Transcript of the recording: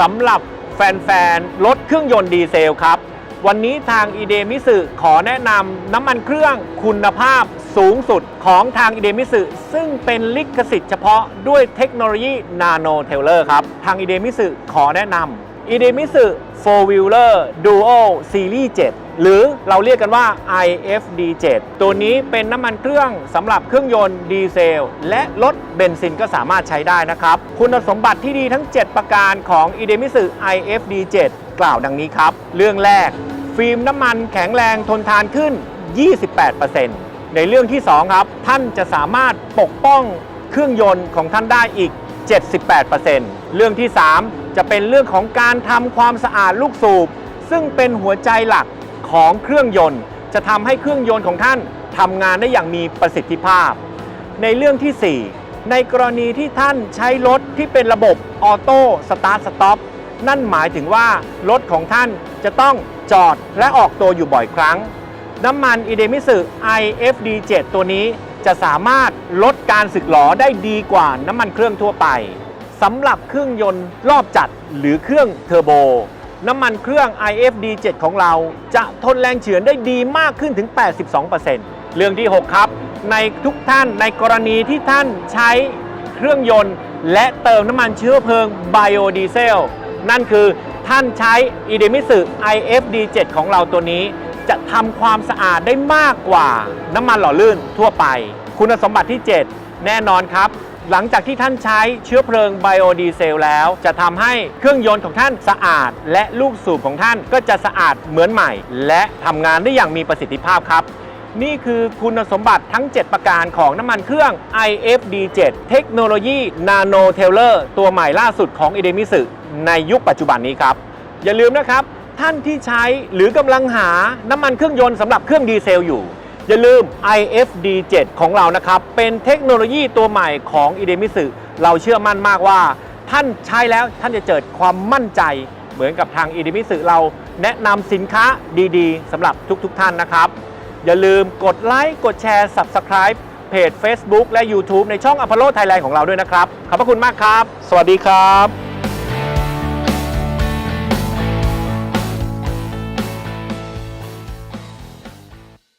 สำหรับแฟนๆ รถเครื่องยนต์ดีเซลครับ วันนี้ทางอีเดมิสึขอแนะนำน้ำมันเครื่องคุณภาพสูงสุดของทางอีเดมิสึซึ่งเป็นลิขสิทธิ์เฉพาะด้วยเทคโนโลยีนาโนเทเลอร์ครับ ทางอีเดมิสึขอแนะนำอีเดมิสึ 4 Wheeler Duo Series 7 หรือเราเรียกกันว่า IFD7 ตัวนี้เป็นน้ำมันเครื่องสำหรับเครื่องยนต์ดีเซล และรถเบนซินก็สามารถใช้ได้นะครับ คุณสมบัติที่ดีทั้ง 7 ประการของ i d e m i s u IFD7 กล่าวดังนี้ครับ เรื่องแรก ฟิล์มน้ำมันแข็งแรงทนทานขึ้น 28%ในเรื่องที่ 2 ครับ ท่านจะสามารถปกป้องเครื่องยนต์ของท่านได้อีก 78%เรื่องที่ 3 จะเป็นเรื่องของการทำความสะอาดลูกสูบซึ่งเป็นหัวใจหลัก ของเครื่องยนต์ จะทำให้เครื่องยนต์ของท่านทำงานได้อย่างมีประสิทธิภาพ ในเรื่องที่ 4 ในกรณีที่ท่านใช้รถที่เป็นระบบออโต้สตาร์ทสต็อปนั่นหมายถึงว่ารถของท่านจะต้องจอดและออกตัวอยู่บ่อยครั้ง น้ำมัน i d e m i s u IFD7 ตัวนี้จะสามารถลดการสึกหรอได้ดีกว่าน้ำมันเครื่องทั่วไปสำหรับเครื่องยนต์รอบจัดหรือเครื่องเทอร์โบ น้ำมันเครื่อง IFD7 ของเราจะทนแรงเฉือนได้ดีมากขึ้นถึง 82%เรื่องที่ 6 ครับ ในทุกท่านในกรณีที่ท่านใช้เครื่องยนต์ และเติมน้ำมันเชื้อเพลิงไบโอดีเซลนั่นคือท่านใช้ i d e m i s u IFD7 ของเราตัวนี้ จะทำความสะอาดได้มากกว่าน้ำมันหล่อลื่นทั่วไป คุณสมบัติที่ 7 แน่นอนครับ หลังจากที่ท่านใช้เชื้อเพลิงไบโอดีเซลแล้ว จะทำให้เครื่องยนต์ของท่านสะอาด และลูกสูบของท่านก็จะสะอาดเหมือนใหม่ และทำงานได้อย่างมีประสิทธิภาพครับ นี่คือคุณสมบัติทั้ง 7 ประการของน้ำมันเครื่อง IFD7 เทคโนโลยีนาโนเทเลอร์ตัวใหม่ล่าสุดของ i d e m i s u ในยุคปัจจุบันนี้ครับ อย่าลืมนะครับท่านที่ใช้หรือกำลังหาน้ำมันเครื่องยนต์สำหรับเครื่องดีเซลอยู่ อย่าลืม IFD7 ของเรานะครับ เป็นเทคโนโลยีตัวใหม่ของ i d e m i s u เราเชื่อมั่นมากว่า ท่านใช้แล้วท่านจะเกิดความมั่นใจ เหมือนกับทาง i d e m i s u เราแนะนำสินค้าดีๆสำหรับทุกๆท่านนะครับ อย่าลืมกดไลค์กดแชร์ Subscribe เพจ Facebook และ YouTube ในช่อง Apollo Thailand ของเราด้วยนะครับ ขอบพระคุณมากครับ สวัสดีครับ